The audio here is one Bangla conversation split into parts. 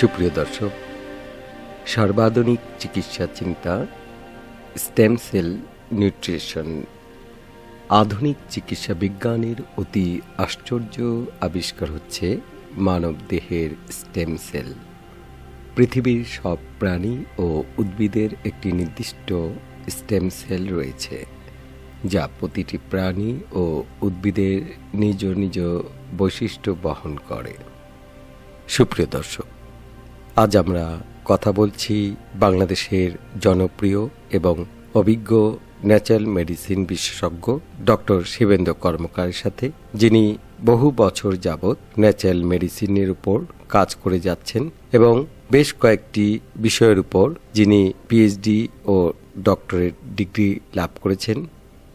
সুপ্রিয় দর্শক, সর্বাধুনিক চিকিৎসা চিন্তা, স্টেম সেল নিউট্রিশন, আধুনিক চিকিৎসা বিজ্ঞানের অতি আশ্চর্য আবিষ্কার হচ্ছে মানব দেহের স্টেম সেল। পৃথিবীর সব প্রাণী ও উদ্ভিদের একটি নির্দিষ্ট স্টেম সেল রয়েছে, যা প্রতিটি প্রাণী ও উদ্ভিদের নিজ নিজ বৈশিষ্ট্য বহন করে। সুপ্রিয় দর্শক আজ আমরা কথা বলছি বাংলাদেশের জনপ্রিয় এবং অভিজ্ঞ ন্যাচারাল মেডিসিন বিশেষজ্ঞ ডক্টর শিবেন্দ্র কর্মকারের সাথে, যিনি বহু বছর যাবৎ ন্যাচারাল মেডিসিনের উপর কাজ করে যাচ্ছেন এবং বেশ কয়েকটি বিষয়ের উপর যিনি পিএইচডি ও ডক্টরেট ডিগ্রি লাভ করেছেন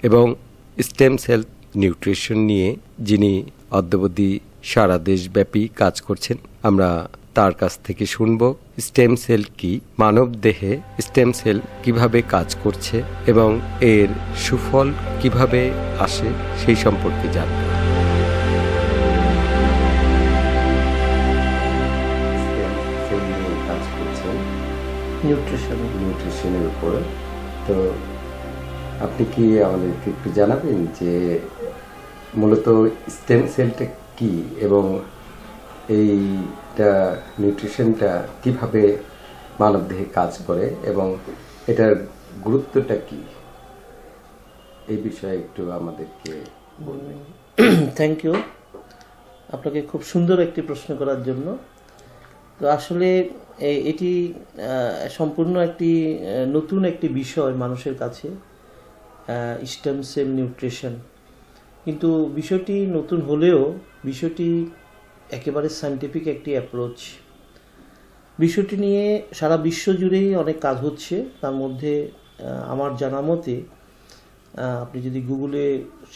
এবং স্টেম সেল নিউট্রিশন নিয়ে যিনি অদ্যবধি সারা দেশব্যাপী কাজ করছেন। আমরা তার কাছ থেকে শুনব স্টেম সেল কি মানব দেহে স্টেম সেল কীভাবে কাজ করছে এবং এর সুফল কীভাবে আসে সেই সম্পর্কে জানব। নিউট্রিশন নিউট্রিশনের উপর। তো আপনি কি আমাদেরকে একটু জানাবেন যে মূলত স্টেম সেলটা কি এবং এইটা নিউট্রিশনটা কীভাবে মানবদেহে কাজ করে এবং এটার গুরুত্বটা কি? এই বিষয়ে একটু আমাদেরকে বলবেন। থ্যাংক ইউ আপনাকে খুব সুন্দর একটি প্রশ্ন করার জন্য। তো আসলে এটি সম্পূর্ণ একটি নতুন একটি বিষয় মানুষের কাছে স্টেম সেল নিউট্রিশন কিন্তু বিষয়টি নতুন হলেও, বিষয়টি একেবারে সায়েন্টিফিক একটি অ্যাপ্রোচ বিষয়টি নিয়ে সারা বিশ্ব জুড়েই অনেক কাজ হচ্ছে। তার মধ্যে আমার জানা মতে আপনি যদি গুগলে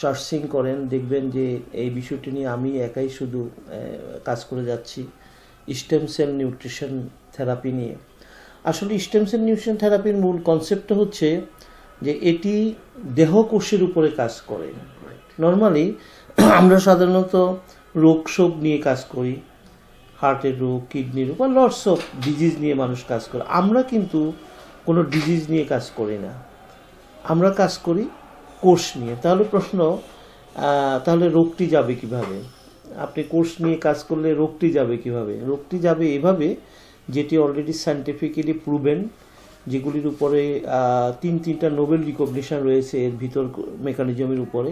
সার্চিং করেন, দেখবেন যে এই বিষয়টি নিয়ে আমি একাই শুধু কাজ করে যাচ্ছি স্টেম সেল নিউট্রিশন থেরাপি নিয়ে। আসলে স্টেম সেল নিউট্রিশন থেরাপির মূল কনসেপ্টটা হচ্ছে যে এটি দেহকোষের উপরে কাজ করে। নর্মালি আমরা সাধারণত রোগ শোক নিয়ে কাজ করি হার্টের রোগ কিডনির রোগ, বা লটস অফ ডিজিজ নিয়ে মানুষ কাজ করে। আমরা কিন্তু কোনো ডিজিজ নিয়ে কাজ করি না। আমরা কাজ করি কোর্স নিয়ে। তাহলে প্রশ্ন তাহলে রোগটি যাবে কীভাবে? আপনি কোর্স নিয়ে কাজ করলে রোগটি যাবে কীভাবে? রোগটি যাবে এভাবে, যেটি অলরেডি সায়েন্টিফিক্যালি প্রুভেন যেগুলির উপরে তিন, তিনটা নোবেল রিকগনিশন রয়েছে এর ভিতর মেকানিজমের উপরে।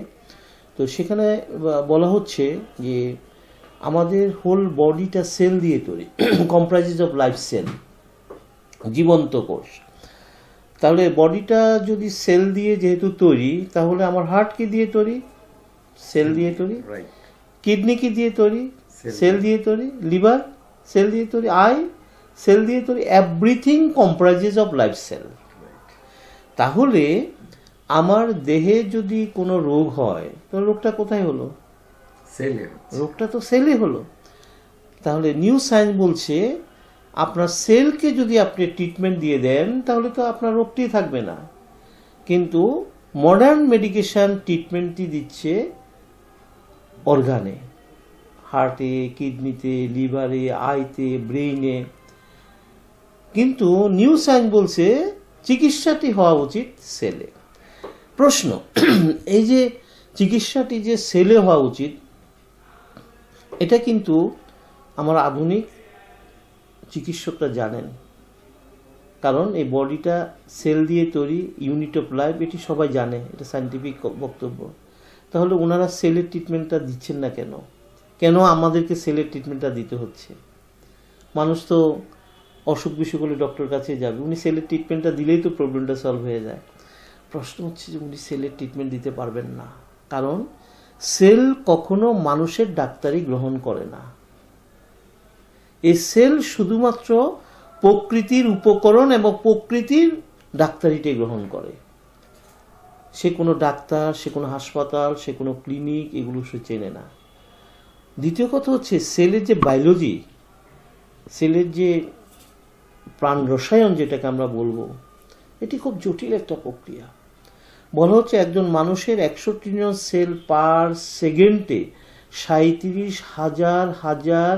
তো সেখানে বলা হচ্ছে যে আমাদের হোল বডিটা সেল দিয়ে তৈরি কম্প্রাইজেস অফ লাইফ সেল জীবন্ত কোষ। তাহলে বডিটা যদি সেল দিয়ে যেহেতু তৈরি তাহলে আমার হার্ট কি দিয়ে তৈরি? সেল দিয়ে তৈরি? কিডনি কি দিয়ে তৈরি? সেল দিয়ে. তৈরি? লিভার সেল দিয়ে তৈরি? আই সেল দিয়ে তৈরি? Everything comprises of life cell তাহলে আমার দেহে যদি কোনো রোগ হয় তো রোগটা কোথায় হলো? সেলে রোগটা তো সেলে হলো। তাহলে নিউ সায়েন্স বলছে আপনার সেলকে যদি আপনি ট্রিটমেন্ট দিয়ে দেন তাহলে তো আপনার রোগটি থাকবে না। কিন্তু মডার্ন মেডিকেশান ট্রিটমেন্টটি দিচ্ছে অর্গানে হার্টে কিডনিতে লিভারে আইতে ব্রেইনে কিন্তু নিউ সায়েন্স বলছে চিকিৎসাটি হওয়া উচিত সেলে। প্রশ্ন এই যে চিকিৎসাটি যে সেলে হওয়া উচিত, এটা কিন্তু আমার আধুনিক চিকিৎসকরা জানেন। কারণ এই বডিটা সেল দিয়ে তৈরি, ইউনিট অফ লাইফ, এটি সবাই জানে, এটা সায়েন্টিফিক বক্তব্য। তাহলে ওনারা সেলের ট্রিটমেন্টটা দিচ্ছেন না কেন? কেন আমাদেরকে সেলের ট্রিটমেন্টটা দিতে হচ্ছে? মানুষ তো অসুখ বিসুখ হলে ডক্টর কাছে যাবে, উনি সেলের ট্রিটমেন্টটা দিলেই তো প্রবলেমটা সলভ হয়ে যায়। প্রশ্ন হচ্ছে যে উনি সেলের ট্রিটমেন্ট দিতে পারবেন না। কারণ সেল কখনো মানুষের ডাক্তারি গ্রহণ করে না। এই সেল শুধুমাত্র প্রকৃতির উপকরণ এবং প্রকৃতির ডাক্তারিটাই গ্রহণ করে। সে কোনো ডাক্তার, সে কোনো হাসপাতাল, সে কোনো ক্লিনিক এগুলো সে চেনে না। দ্বিতীয় কথা হচ্ছে সেলের যে বায়োলজি সেলের যে প্রাণ রসায়ন যেটাকে আমরা বলব, এটি খুব জটিল একটা প্রক্রিয়া। বলা হচ্ছে একজন মানুষের একশো ট্রিলিয়ন সেল পার সেকেন্ডে সাঁত্রিশ হাজার হাজার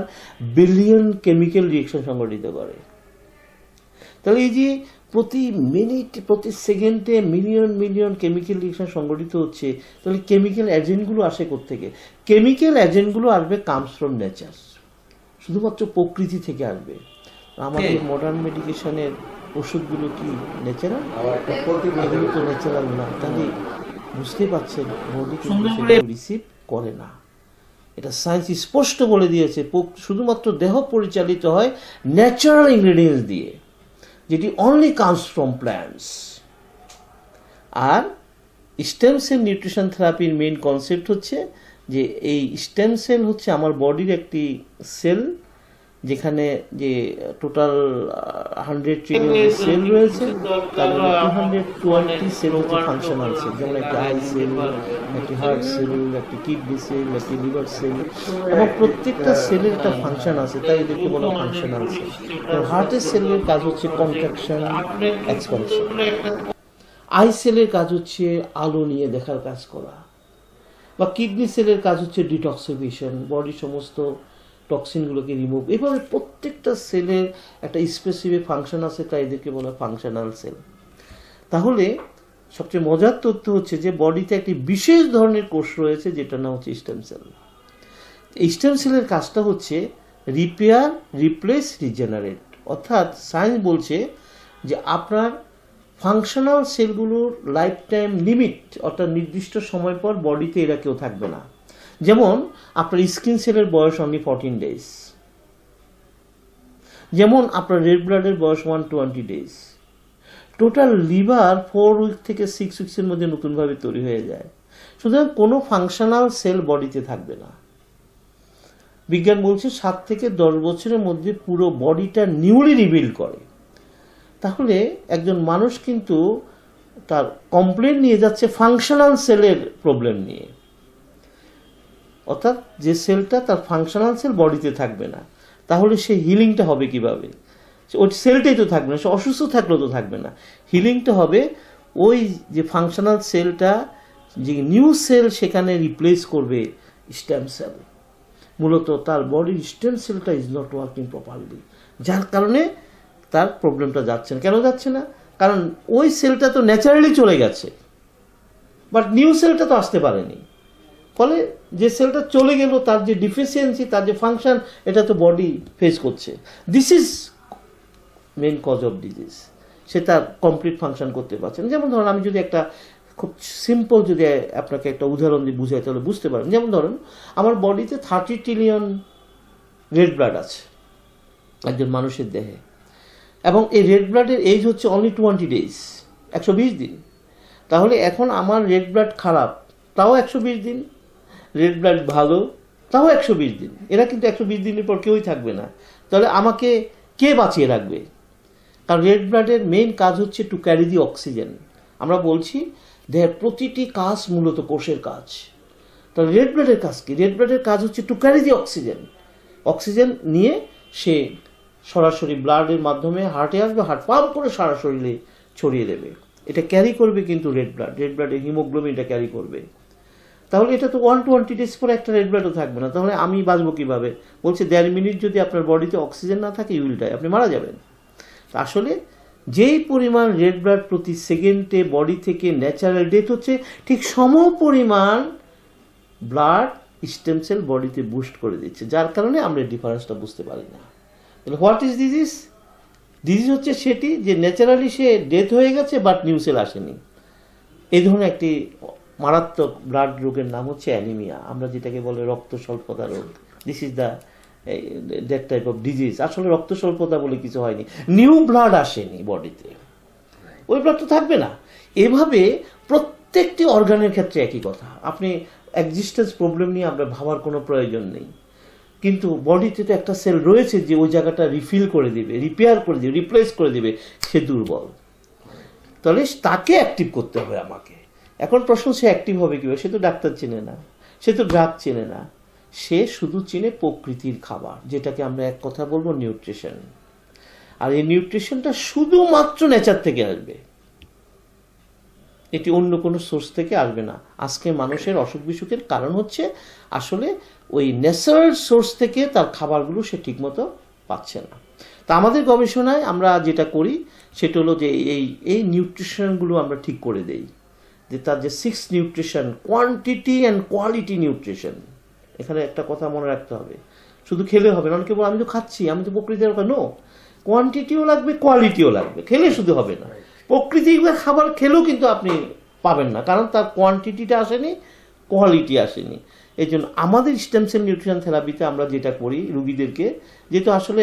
বিলিয়ন কেমিক্যাল রিয়েকশন সংঘটিত করে। তাহলে এই যে প্রতি মিনিট প্রতি সেকেন্ডে মিলিয়ন মিলিয়ন কেমিক্যাল রিয়েকশন সংঘটিত হচ্ছে তাহলে কেমিক্যাল এজেন্টগুলো আসে থেকে কেমিক্যাল এজেন্টগুলো আসবে কামস ফ্রম নেচার শুধুমাত্র প্রকৃতি থেকে আসবে। আমাদের মডার্ন মেডিকেশনের ওষুধগুলো কি ন্যাচারাল এগুলো তো ন্যাচারাল না। তাহলে বুঝতেই পারছেন বডি রিসিভ করে না। এটা সায়েন্স স্পষ্ট বলে দিয়েছে শুধুমাত্র দেহ পরিচালিত হয় ন্যাচারাল ইনগ্রেডিয়েন্টস দিয়ে যেটি অনলি কামস ফ্রম প্ল্যান্টস আর স্টেম সেল নিউট্রিশন থেরাপির মেইন কনসেপ্ট হচ্ছে যে এই স্টেম সেল হচ্ছে আমার বডির একটি সেল যেখানে যে টোটাল হান্ড্রেড ট্রিলিয়ন সেল রয়েছে। তার মধ্যে টু হান্ড্রেড টোয়েন্টি সেল হচ্ছে ফাংশনাল সেল যেমন একটা আই সেল একটি হার্ট সেল একটি কিডনি সেল একটি লিভার সেল এবং প্রত্যেকটা সেলের একটা ফাংশন আছে তাই এদেরকে বলা ফাংশনাল সেল হার্টের সেলের কাজ হচ্ছে কন্ট্রাকশন এক্সপানশন আই সেলের কাজ হচ্ছে আলো নিয়ে দেখার কাজ করা। বা কিডনি সেলের কাজ হচ্ছে ডিটক্সিফিকেশন বডির সমস্ত টক্সিনগুলোকে রিমুভ এভাবে প্রত্যেকটা সেলের একটা স্পেসিফিক ফাংশন আছে, তাই এদেরকে বলা ফাংশনাল সেল তাহলে সবচেয়ে মজার তথ্য হচ্ছে যে বডিতে একটি বিশেষ ধরনের কোষ রয়েছে যেটা নাম হচ্ছে স্টেম সেল এই স্টেম সেলের কাজটা হচ্ছে রিপেয়ার রিপ্লেস রিজেনারেট অর্থাৎ সায়েন্স বলছে যে, আপনার ফাংশনাল সেলগুলোর লাইফ টাইম লিমিট অর্থাৎ নির্দিষ্ট সময় পর বডিতে এরা কেউ থাকবে না। যেমন, আপনার স্কিন সেলের বয়স অনলি ফোরটিন ডেজ যেমন, আপনার রেড ব্লাডের বয়স one twenty days total liver four week থেকে সিক্স উইক্সের মধ্যে নতুনভাবে তৈরি হয়ে যায়। সুতরাং কোনো ফাংশনাল সেল বডিতে থাকবে না। বিজ্ঞান বলছে সাত থেকে দশ বছরের মধ্যে পুরো বডিটা নিউলি রিবিল্ড করে। তাহলে একজন মানুষ কিন্তু তার কমপ্লেন নিয়ে যাচ্ছে ফাংশনাল সেলের প্রবলেম নিয়ে। অর্থাৎ যে সেলটা তার ফাংশনাল সেল বডিতে থাকবে না, তাহলে সেই হিলিংটা হবে কীভাবে? সে- ওই সেলটাই তো থাকবে না, সে অসুস্থ থাকলেও তো থাকবে না। হিলিংটা হবে ওই যে ফাংশনাল সেলটা যে নিউ সেল সেখানে রিপ্লেস করবে স্টেম সেল মূলত তার বডির স্টেম সেলটা ইজ নট ওয়ার্কিং প্রপারলি যার কারণে তার প্রবলেমটা যাচ্ছে না। কেন যাচ্ছে না? কারণ ওই সেলটা তো ন্যাচারালি চলে গেছে। বাট নিউ সেলটা তো আসতে পারেনি। ফলে যে সেলটা চলে গেল, তার যে ডিফিসিয়েন্সি তার যে ফাংশন এটা তো বডি ফেস করছে। This is main cause of disease সে তার কমপ্লিট ফাংশন করতে পারছে না। যেমন ধরুন, আমি যদি একটা খুব সিম্পল যদি আপনাকে একটা উদাহরণ দিয়ে বুঝাই, তাহলে বুঝতে পারেন। যেমন ধরুন, আমার বডিতে থার্টি ট্রিলিয়ন রেড ব্লাড আছে, একজন মানুষের দেহে। এবং এই রেড ব্লাডের এজ হচ্ছে অনলি টোয়েন্টি ডেজ একশো বিশ দিন। তাহলে এখন আমার রেড ব্লাড খারাপ, তাও একশো বিশ দিন। রেড ব্লাড ভালো, তাও একশো বিশ দিন। এরা কিন্তু একশো বিশ দিনের পর কেউই থাকবে না। তাহলে আমাকে কে বাঁচিয়ে রাখবে? কারণ রেড ব্লাডের মেইন কাজ হচ্ছে টু ক্যারি দি অক্সিজেন আমরা বলছি দেহের প্রতিটি কাজ মূলত কোষের কাজ। তাহলে রেড ব্লাডের কাজ কি? রেড ব্লাডের কাজ হচ্ছে to carry the oxygen oxygen নিয়ে সে সরাসরি ব্লাডের মাধ্যমে হার্টে আসবে হার্ট পাম্প করে সারা শরীরে ছড়িয়ে দেবে। এটা ক্যারি করবে কিন্তু রেড ব্লাড রেড ব্লাডের হিমোগ্লোবিন এটা ক্যারি করবে। তাহলে এটা তো ওয়ান টোয়েন্টি ডেজ পরে একটা রেড ব্লাডও থাকবে না। তাহলে আমি বাঁচবো কীভাবে? বলছে, দেড় মিনিট যদি আপনার বডিতে অক্সিজেন না থাকে ইউলটাই আপনি মারা যাবেন। আসলে যেই পরিমাণ রেড ব্লাড প্রতি সেকেন্ডে বডি থেকে ন্যাচারাল ডেথ হচ্ছে, ঠিক সম পরিমাণ ব্লাড স্টেম সেল বডিতে বুস্ট করে দিচ্ছে। যার কারণে আমরা ডিফারেন্সটা বুঝতে পারি না। তাহলে হোয়াট ইজ ডিজিজ ডিজিজ হচ্ছে সেটি যে ন্যাচারালি সে ডেথ হয়ে গেছে বাট নিউ সেল আসেনি। এই ধরনের একটি মারাত্মক ব্লাড রোগের নাম হচ্ছে অ্যানিমিয়া আমরা যেটাকে বলে রক্ত স্বল্পতা রোগ this is the that type of disease আসলে রক্ত স্বল্পতা বলে কিছু হয়নি। নিউ ব্লাড আসেনি বডিতে ওই ব্লাড তো থাকবে না। এভাবে প্রত্যেকটি অর্গানের ক্ষেত্রে একই কথা। আপনি এক্সিস্টেন্স প্রবলেম নিয়ে আমরা ভাবার কোনো প্রয়োজন নেই। কিন্তু বডিতে তো একটা সেল রয়েছে যে ওই জায়গাটা রিফিল করে দিবে রিপেয়ার করে দিবে রিপ্লেস করে দিবে। সে দুর্বল। তাহলে তাকে অ্যাক্টিভ করতে হবে আমাকে। এখন প্রশ্ন, সে অ্যাক্টিভ হবে কীভাবে? সে তো ডাক্তার চেনে না। সে তো ড্রাগ চেনে না। সে শুধু চেনে প্রকৃতির খাবার, যেটাকে আমরা এক কথা বলব নিউট্রিশন আর এই নিউট্রিশনটা শুধুমাত্র নেচার থেকে আসবে। এটি অন্য কোনো সোর্স থেকে আসবে না। আজকে মানুষের অসুখ বিসুখের কারণ হচ্ছে আসলে ওই ন্যাচারাল সোর্স থেকে তার খাবারগুলো সে ঠিকমতো পাচ্ছে না। তা আমাদের গবেষণায় আমরা যেটা করি, সেটা হলো যে এই এই নিউট্রিশনগুলো আমরা ঠিক করে দেই। যে তার যে six nutrition quantity and quality nutrition এখানে একটা কথা মনে রাখতে হবে। শুধু খেলে হবে না, অনেকে আমি তো খাচ্ছি, আমি তো প্রকৃতির নো কোয়ান্টিটিও লাগবে কোয়ালিটিও লাগবে। খেলে শুধু হবে না। প্রকৃতির খাবার খেলেও কিন্তু আপনি পাবেন না, কারণ তার কোয়ান্টিটিটা আসেনি কোয়ালিটি আসেনি। এই জন্য আমাদের স্টেম সেল নিউট্রিশন থেরাপিতে আমরা যেটা করি রুগীদেরকে যেহেতু আসলে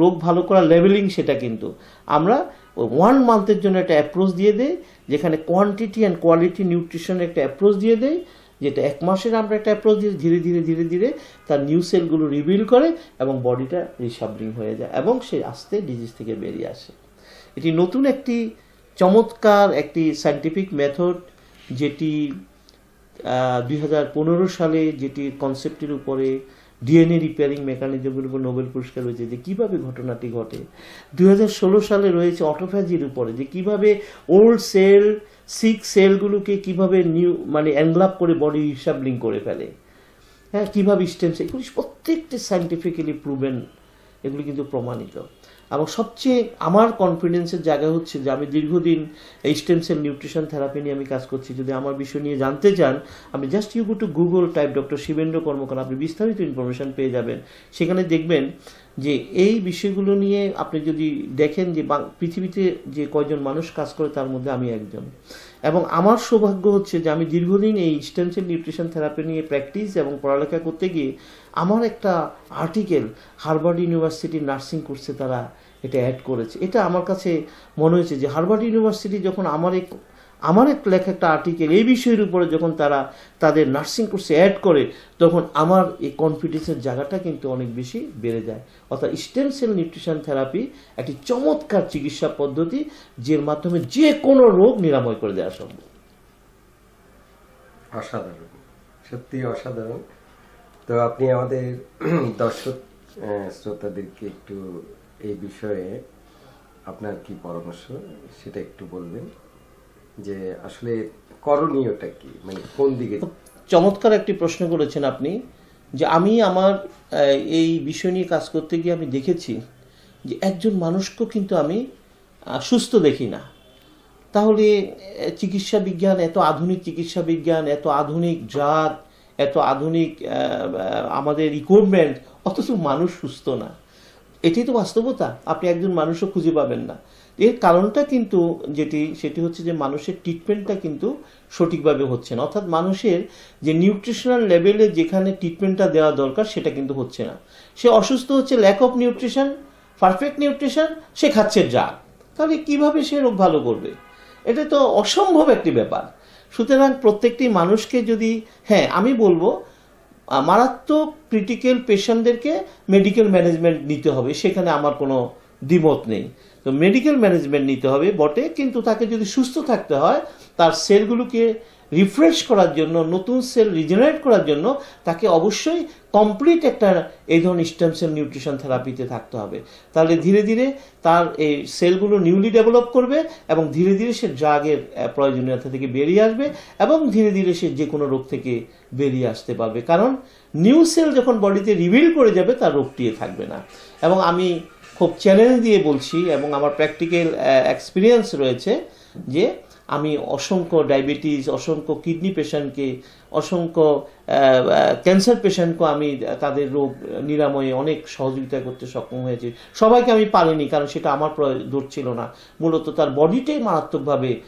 রোগ ভালো করার লেভেলিং সেটা কিন্তু। আমরা ওয়ান মান্থের জন্য একটা অ্যাপ্রোচ দিয়ে দেয়, যেখানে কোয়ান্টিটি অ্যান্ড কোয়ালিটি নিউট্রিশনের একটা অ্যাপ্রোচ দিয়ে দেয়, যেটা এক মাসের আমরা একটা অ্যাপ্রোচ দিয়ে ধীরে ধীরে ধীরে ধীরে তার নিউ সেলগুলো রিভিল করে এবং বডিটা রিসাবলিং হয়ে যায় এবং সে আস্তে ডিজিজ থেকে বেরিয়ে আসে। এটি নতুন একটি চমৎকার একটি সায়েন্টিফিক মেথড যেটি দুই হাজার পনেরো সালে যেটি কনসেপ্টের উপরে ডিএনএ রিপেয়ারিং মেকানিজমের উপর নোবেল পুরস্কার রয়েছে যে কীভাবে ঘটনাটি ঘটে। দু হাজার ষোলো সালে রয়েছে অটোফ্যাজির উপরে যে কীভাবে ওল্ড সেল সিক্স সেলগুলোকে কীভাবে নিউ মানে অ্যাংলাপ করে বডি হিসাবলিং করে ফেলে। হ্যাঁ কীভাবে স্টেম সেল এগুলি প্রত্যেকটি সাইন্টিফিক্যালি প্রুভেন এগুলি কিন্তু প্রমাণিত। এবং সবচেয়ে আমার কনফিডেন্সের জায়গা হচ্ছে যে আমি দীর্ঘদিন এই স্টেম সেল নিউট্রিশন থেরাপি নিয়ে আমি কাজ করছি। যদি আমার বিষয় নিয়ে জানতে চান আপনি just you go to Google type doctor Shibendra Karmakar আপনি বিস্তারিত ইনফরমেশন পেয়ে যাবেন। সেখানে দেখবেন যে এই বিষয়গুলো নিয়ে আপনি যদি দেখেন যে পৃথিবীতে যে কয়জন মানুষ কাজ করে, তার মধ্যে আমি একজন। এবং আমার সৌভাগ্য হচ্ছে যে আমি দীর্ঘদিন এই স্টেম সেল নিউট্রিশন থেরাপি নিয়ে প্র্যাকটিস এবং পড়ালেখা করতে গিয়ে আমার একটা আর্টিকেল হার্ভার্ড ইউনিভার্সিটি নার্সিং কোর্সে তারা এটা অ্যাড করেছে। এটা আমার কাছে মনে হয়েছে যে হার্ভার্ড ইউনিভার্সিটি যখন আমার এক আমার এক লেখা, একটা আর্টিকেল এই বিষয়ের উপরে যখন তারা তাদের নার্সিং কোর্সে অ্যাড করে, তখন আমার এই কনফিডেন্সের জায়গাটা কিন্তু অনেক বেশি বেড়ে যায়। অর্থাৎ স্টেম সেল নিউট্রিশন থেরাপি একটি চমৎকার চিকিৎসা পদ্ধতি, যার মাধ্যমে যে কোনো রোগ নিরাময় করে দেওয়া সম্ভব। অসাধারণ। সত্যি অসাধারণ। তো আপনি আমাদের দর্শক শ্রোতাদেরকে একটু এই বিষয়ে আপনার কি পরামর্শ, সেটা একটু বলবেন। যে আসলে করণীয়টা কি? মানে কোন দিকে? চমৎকার একটি প্রশ্ন করেছেন আপনি, যে আমি আমার এই বিষয় নিয়ে কাজ করতে গিয়ে আমি দেখেছি যে একজন মানুষকেও কিন্তু আমি সুস্থ দেখি না। তাহলে চিকিৎসা বিজ্ঞান, এত আধুনিক চিকিৎসা বিজ্ঞান, এত আধুনিক ড্রাগ এত আধুনিক আমাদের ইকুইপমেন্ট অথচ মানুষ সুস্থ না। এটাই তো বাস্তবতা। আপনি একজন মানুষও খুঁজে পাবেন না। এর কারণটা কিন্তু যেটি, সেটি হচ্ছে যে মানুষের ট্রিটমেন্টটা কিন্তু সঠিকভাবে হচ্ছে না। অর্থাৎ মানুষের যে নিউট্রিশনাল লেভেলে যেখানে ট্রিটমেন্টটা দেওয়া দরকার, সেটা কিন্তু হচ্ছে না। সে অসুস্থ হচ্ছে lack of nutrition perfect nutrition সে খাচ্ছে ড্রাগ তাহলে কীভাবে সে রোগ ভালো করবে? এটা তো অসম্ভব একটি ব্যাপার। সুতরাং প্রত্যেকটি মানুষকে যদি হ্যাঁ আমি বলব মারাত্মক ক্রিটিক্যাল পেশেন্টদেরকে মেডিকেল ম্যানেজমেন্ট নিতে হবে। সেখানে আমার কোনো দ্বিমত নেই। তো মেডিকেল ম্যানেজমেন্ট নিতে হবে বটে, কিন্তু তাকে যদি সুস্থ থাকতে হয়, তার সেলগুলোকে রিফ্রেশ করার জন্য, নতুন সেল রিজেনারেট করার জন্য, তাকে অবশ্যই কমপ্লিট একটা এই ধরনের স্টেম সেল নিউট্রিশন থেরাপিতে থাকতে হবে। তাহলে ধীরে ধীরে তার এই সেলগুলো নিউলি ডেভেলপ করবে এবং ধীরে ধীরে সে ড্রাগের প্রয়োজনীয়তা থেকে বেরিয়ে আসবে এবং ধীরে ধীরে সে যে কোনো রোগ থেকে বেরিয়ে আসতে পারবে। কারণ নিউ সেল যখন বডিতে রিভিল করে যাবে, তার রোগটি থাকবে না। এবং আমি খুব চ্যালেঞ্জ দিয়ে বলছি এবং আমার প্র্যাকটিক্যাল এক্সপিরিয়েন্স রয়েছে যে আমি অসংখ্য ডায়াবেটিস অসংখ্য কিডনি পেশেন্টকে অসংখ্য ক্যান্সার পেশেন্টকে আমি তাদের রোগ নিরাময়ে অনেক সহযোগিতা করতে সক্ষম হয়েছি। সবাইকে আমি পারিনি, কারণ সেটা আমার প্রয়- দোষ ছিল না। মূলত তার বডিটাই মারাত্মকভাবে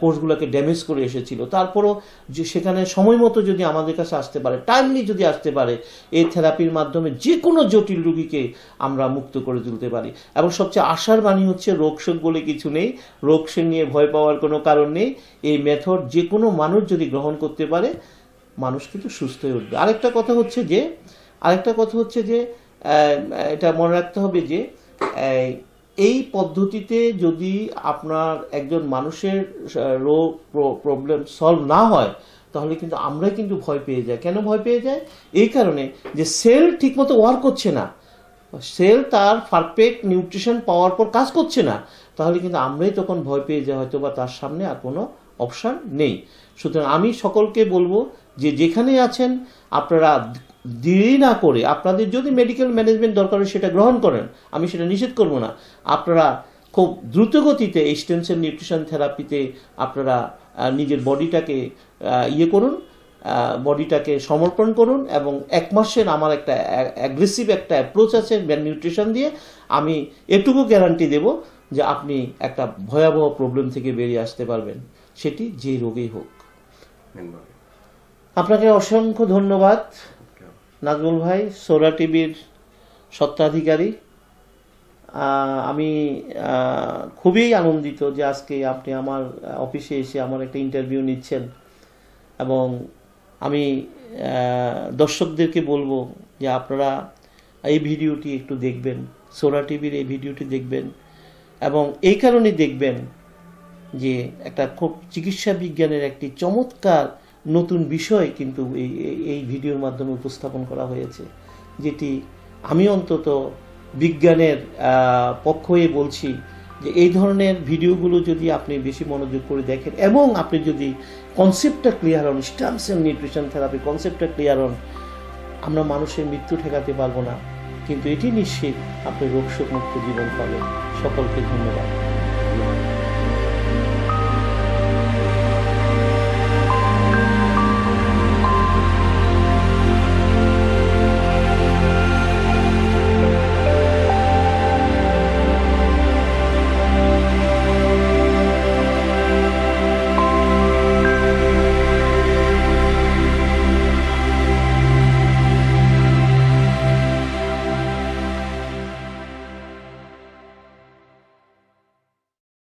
কোর্সগুলোকে ড্যামেজ করে এসেছিল। তারপরও যে সেখানে সময় মতো যদি আমাদের কাছে আসতে পারে টাইমলি যদি আসতে পারে, এই থেরাপির মাধ্যমে যে কোনো জটিল রোগীকে আমরা মুক্ত করে তুলতে পারি। এবং সবচেয়ে আশার বাণী হচ্ছে, রোগ শোক বলে কিছু নেই। রোগ শোক নিয়ে ভয় পাওয়ার কোনো কারণ নেই। এই মেথড যে কোনো মানুষ যদি গ্রহণ করতে পারে মানুষ কিন্তু সুস্থ হয়ে উঠবে। আরেকটা কথা হচ্ছে যে, আরেকটা কথা হচ্ছে যে এটা মনে রাখতে হবে যে এই পদ্ধতিতে যদি আপনার একজন মানুষের রোগ প্রবলেম সলভ না হয়, তাহলে কিন্তু আমরা কিন্তু ভয় পেয়ে যাই। কেন ভয় পেয়ে যায় এই কারণে যে সেল ঠিকমতো ওয়ার্ক করছে না সেল তার পারফেক্ট নিউট্রিশন পাওয়ার পর কাজ করছে না, তাহলে কিন্তু আমরাই তখন ভয় পেয়ে যাই হয়তো বা তার সামনে আর কোনো অপশান নেই। সুতরাং আমি সকলকে বলব যে যেখানে আছেন, আপনারা দেরি না করে আপনাদের যদি মেডিকেল ম্যানেজমেন্ট দরকার হয় সেটা গ্রহণ করেন, আমি সেটা নিষেধ করব না। আপনারা খুব দ্রুত গতিতে এই নিউট্রিশন থেরাপিতে আপনারা নিজের বডিটাকে ইয়ে করুন বডিটাকে সমর্পণ করুন এবং এক মাসের আমার একটা অ্যাগ্রেসিভ একটা অ্যাপ্রোচ আছে নিউট্রিশন দিয়ে। আমি এটুকু গ্যারান্টি দেব যে আপনি একটা ভয়াবহ প্রবলেম থেকে বেরিয়ে আসতে পারবেন। সেটি যে রোগেই হোক। আপনাকে অসংখ্য ধন্যবাদ, নাজমুল ভাই, সোরা টিভির সত্ত্বাধিকারী আমি খুবই আনন্দিত যে আজকে আপনি আমার অফিসে এসে আমার একটা ইন্টারভিউ নিচ্ছেন এবং আমি দর্শকদেরকে বলব যে আপনারা এই ভিডিওটি একটু দেখবেন, সোরা টিভির এই ভিডিওটি দেখবেন এবং এই কারণে দেখবেন যে একটা খুব চিকিৎসা বিজ্ঞানের একটি চমৎকার নতুন বিষয় কিন্তু এই, এই- ভিডিওর মাধ্যমে উপস্থাপন করা হয়েছে, যেটি আমি অন্তত বিজ্ঞানের পক্ষ হয়ে বলছি যে এই ধরনের ভিডিওগুলো যদি আপনি বেশি মনোযোগ করে দেখেন এবং আপনি যদি কনসেপ্টটা ক্লিয়ার হন স্টাম সেল নিউট্রিশন থেরাপি কনসেপ্টটা ক্লিয়ার হন, আমরা মানুষের মৃত্যু ঠেকাতে পারব না। কিন্তু এটি নিশ্চিত আপনি রোগশোক মুক্ত জীবন পাবেন। সকলকে ধন্যবাদ।